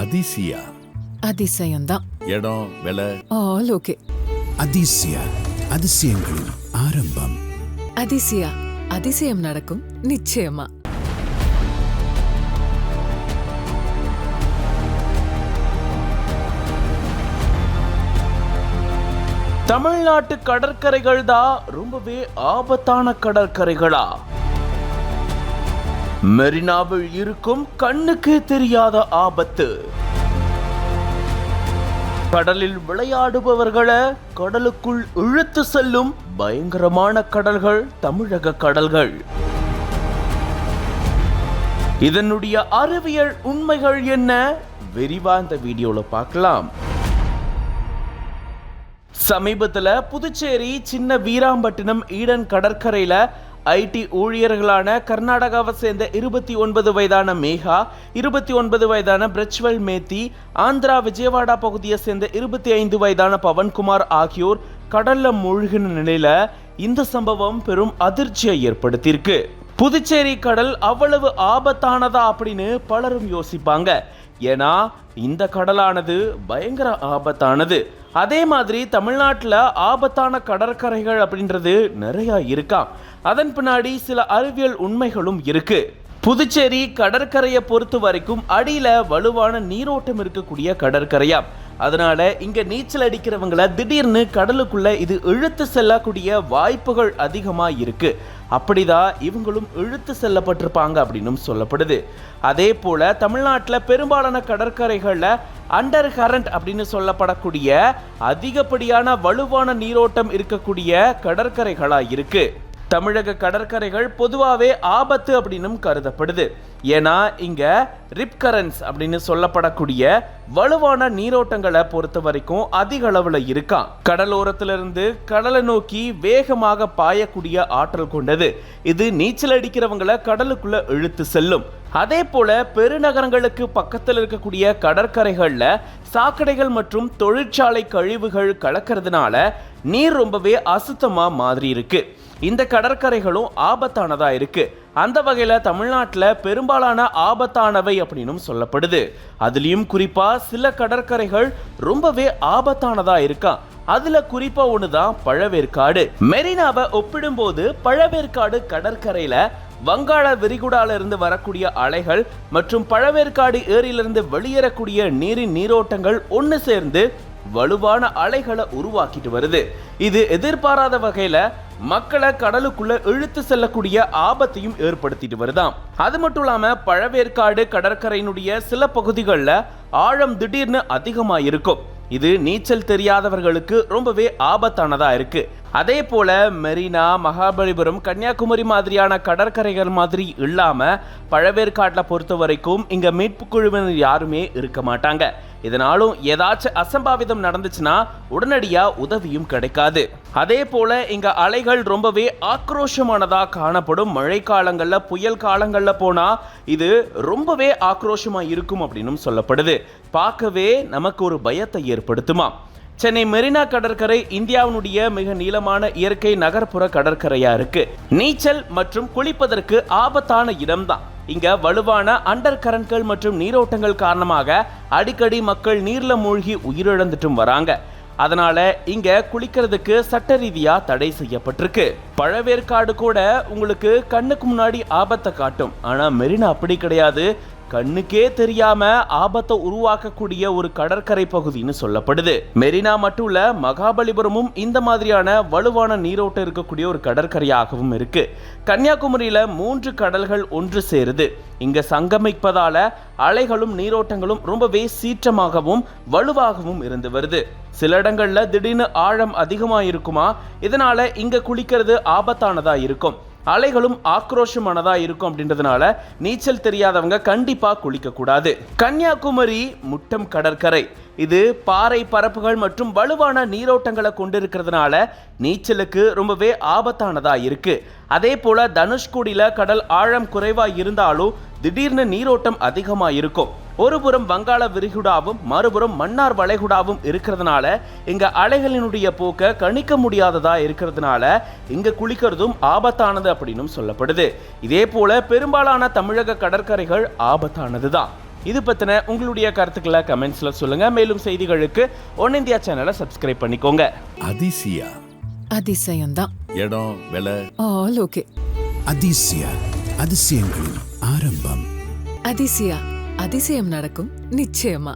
அதிசயா. அதிசயம்தான். இடம் விலை? All okay. அதிசயா அதிசயங்களின் ஆரம்பம். அதிசயா அதிசயம் நடக்கும் நிச்சயமா. தமிழ்நாட்டு கடற்கரைகள் தான் ரொம்பவே ஆபத்தான கடற்கரைகளா? மெரினாவில் இருக்கும் கண்ணுக்கு தெரியாத ஆபத்து. கடலில் விளையாடுபவர்களை கடலுக்குள் இழுத்து செல்லும் பயங்கரமான கடல்கள் தமிழக கடல்கள். இதனுடைய அறிவியல் உண்மைகள் என்ன? விரிவா இந்த வீடியோல பார்க்கலாம். சமீபத்துல புதுச்சேரி சின்ன வீராம்பட்டினம் ஈடன் கடற்கரையில ஐடி ஊழியர்களான கர்நாடகாவை சேர்ந்த இருபத்தி ஒன்பது வயதான மேகா இருபத்தி ஒன்பது வயதான பிரச்வல் மேத்தி ஆந்திரா விஜயவாடா பகுதியை சேர்ந்த இருபத்தி ஐந்து வயதான பவன்குமார் ஆகியோர் கடல்ல மூழ்கின நிலையில இந்த சம்பவம் பெரும் அதிர்ச்சியை ஏற்படுத்தியிருக்கு. புதுச்சேரி கடல் அவ்வளவு ஆபத்தானதா அப்படின்னு பலரும் யோசிப்பாங்க. ஏன்னா இந்த கடலானது பயங்கர ஆபத்தானது. அதே மாதிரி தமிழ்நாட்டில் ஆபத்தான கடற்கரைகள் அப்படின்றது நிறையா இருக்கா? அதன் பின்னாடி சில அறிவியல் உண்மைகளும் இருக்குது புதுச்சேரி கடற்கரையை பொறுத்த வரைக்கும் அடியில் வலுவான நீரோட்டம் இருக்கக்கூடிய கடற்கரையா? அதனால இங்க நீச்சல் அடிக்கிறவங்கள திடீர்னு கடலுக்குள்ள இது இழுத்து செல்லக்கூடிய வாய்ப்புகள் அதிகமா இருக்கு. அப்படிதான் இவங்களும் இழுத்து செல்லப்பட்டிருப்பாங்க அப்படின்னும் சொல்லப்படுது. அதே போல தமிழ்நாட்டில் பெரும்பாலான கடற்கரைகளில் அண்டர் கரண்ட் அப்படின்னு சொல்லப்படக்கூடிய அதிகப்படியான வலுவான நீரோட்டம் இருக்கக்கூடிய கடற்கரைகளாக இருக்குது தமிழக கடற்கரைகள் பொதுவாகவே ஆபத்து அப்படின்னும் கருதப்படுது. ஏன்னா இங்க ரிப்கரன்ஸ் அப்படின்னு சொல்லப்படக்கூடிய வலுவான நீரோட்டங்களை பொறுத்த வரைக்கும் அதிக அளவுல இருக்கான் கடலோரத்திலிருந்து கடலை நோக்கி வேகமாக பாயக்கூடிய ஆற்றல் கொண்டது. இது நீச்சல் அடிக்கிறவங்கள கடலுக்குள்ள இழுத்து செல்லும். அதே போல பெருநகரங்களுக்கு பக்கத்தில் இருக்கக்கூடிய கடற்கரைகளில் சாக்கடைகள் மற்றும் தொழிற்சாலை கழிவுகள் கலக்கிறதுனால நீர் ரொம்பவே அசுத்தமா மாதிரி இருக்கு. இந்த கடற்கரைகளும் ஆபத்தானதா இருக்கு. அந்த வகையில் தமிழ்நாட்டில் பெரும்பாலான ஆபத்தானவை அப்படின்னும் சொல்லப்படுது. அதுலேயும் குறிப்பாக சில கடற்கரைகள் ரொம்பவே ஆபத்தானதாக இருக்கா? அதுல குறிப்பா ஒண்ணுதான் பழவேற்காடு. மெரினாவை ஒப்பிடும்போது பழவேற்காடு கடற்கரையில வங்காள விரிகுடால இருந்து வரக்கூடிய அலைகள் மற்றும் பழவேற்காடு ஏரியிலிருந்து வெளியேறக்கூடிய நீரின் நீரோட்டங்கள் ஒன்று சேர்ந்து வலுவான அலைகளை உருவாக்கிட்டு வருது. இது எதிர்பாராத வகையில மக்களை கடலுக்குள்ள இழுத்து செல்லக்கூடிய ஆபத்தையும் ஏற்படுத்திட்டு வருதாம். அது மட்டும் இல்லாம பழவேற்காடு கடற்கரையினுடைய சில பகுதிகளில் ஆழம் திடீர்னு அதிகமாக இருக்கும் இது நீச்சல் தெரியாதவர்களுக்கு ரொம்பவே ஆபத்தானதா இருக்கு. அதே போல மெரினா மகாபலிபுரம் கன்னியாகுமரி மாதிரியான கடற்கரைகள் மாதிரி இல்லாமல் பழவேற்காட்டில் பொறுத்த வரைக்கும் இங்கே மீட்பு குழுவினர் யாருமே இருக்க மாட்டாங்க. இதனாலும் ஏதாச்சும் அசம்பாவிதம் நடந்துச்சுன்னா உடனடியாக உதவியும் கிடைக்காது. அதே போல இங்கே அலைகள் ரொம்பவே ஆக்ரோஷமானதாக காணப்படும். மழை காலங்களில் புயல் காலங்களில் போனால் இது ரொம்பவே ஆக்ரோஷமாக இருக்கும் அப்படின்னும் சொல்லப்படுது. பார்க்கவே நமக்கு ஒரு பயத்தை ஏற்படுத்துமா? சென்னை மெரினா கடற்கரை இந்தியாவினுடைய மிக நீளமான இயற்கை நகர்ப்புற கடற்கரையா இருக்கு. நீச்சல் மற்றும் குளிப்பதற்கு ஆபத்தான இடம்தான். இங்க வலுவான அண்டர் கரண்ட்கள் மற்றும் நீரோட்டங்கள் காரணமாக அடிக்கடி மக்கள் நீர்ல மூழ்கி உயிரிழந்துட்டும் வராங்க. அதனால இங்க குளிக்கிறதுக்கு சட்ட ரீதியா தடை செய்யப்பட்டிருக்கு. பழவேற்காடு கூட உங்களுக்கு கண்ணுக்கு முன்னாடி ஆபத்தை காட்டும். ஆனால் மெரினா அப்படி கிடையாது. கண்ணுக்கே தெரியாம ஆபத்தை உருவாக்கக்கூடிய ஒரு கடற்கரை பகுதின்னு சொல்லப்படுது. மெரினா மட்டும் இல்ல மகாபலிபுரமும் இந்த மாதிரியான வலுவான நீரோட்டம் இருக்கக்கூடிய ஒரு கடற்கரையாகவும் இருக்கு. கன்னியாகுமரியில மூன்று கடல்கள் ஒன்று சேருது. இங்க சங்கமிப்பதால அலைகளும் நீரோட்டங்களும் ரொம்பவே சீற்றமாகவும் வலுவாகவும் இருந்து வருது. சில இடங்கள்ல திடீர்னு ஆழம் அதிகமாக இருக்குமா இதனால இங்க குளிக்கிறது ஆபத்தானதாக இருக்கும். அலைகளும் ஆக்ரோஷமானதாக இருக்கும் அப்படின்றதுனால நீச்சல் தெரியாதவங்க கண்டிப்பாக குளிக்கக்கூடாது கன்னியாகுமரி முட்டம் கடற்கரை. இது பாறை பரப்புகள் மற்றும் வலுவான நீரோட்டங்களை கொண்டிருக்கிறதுனால நீச்சலுக்கு ரொம்பவே ஆபத்தானதாக இருக்குது அதே போல் தனுஷ்கோடியில் கடல் ஆழம் குறைவாக இருந்தாலும் திடீர்னு நீரோட்டம் அதிகமாக இருக்கும். ஒரு புறம் வங்காள விரிகுடாவும் மறுபுறம் மன்னார் வளைகுடாவும் இருக்கிறதுனால இங்க அலைகளினுடைய போக்க கணிக்க முடியாததா இருக்கிறதுனால இங்க குளிக்கிறதும் ஆபத்தானது அப்படின்னும் சொல்லப்படுது. இதே போல பெரும்பாலான தமிழக கடற்கரைகள் ஆபத்தானது தான் இது பத்தின உங்களுடைய கருத்துக்களை கமெண்ட்ஸ்ல சொல்லுங்க. மேலும் செய்திகளுக்கு ஒன் இந்தியா சேனலை சப்ஸ்கிரைப் பண்ணிக்கோங்க. அதிசயா. அதிசயம்தான். இடம் விலை? All okay. அதிசயா அதிசயங்களின் ஆரம்பம். அதிசயா. அதிசயம் நடக்கும் நிச்சயமா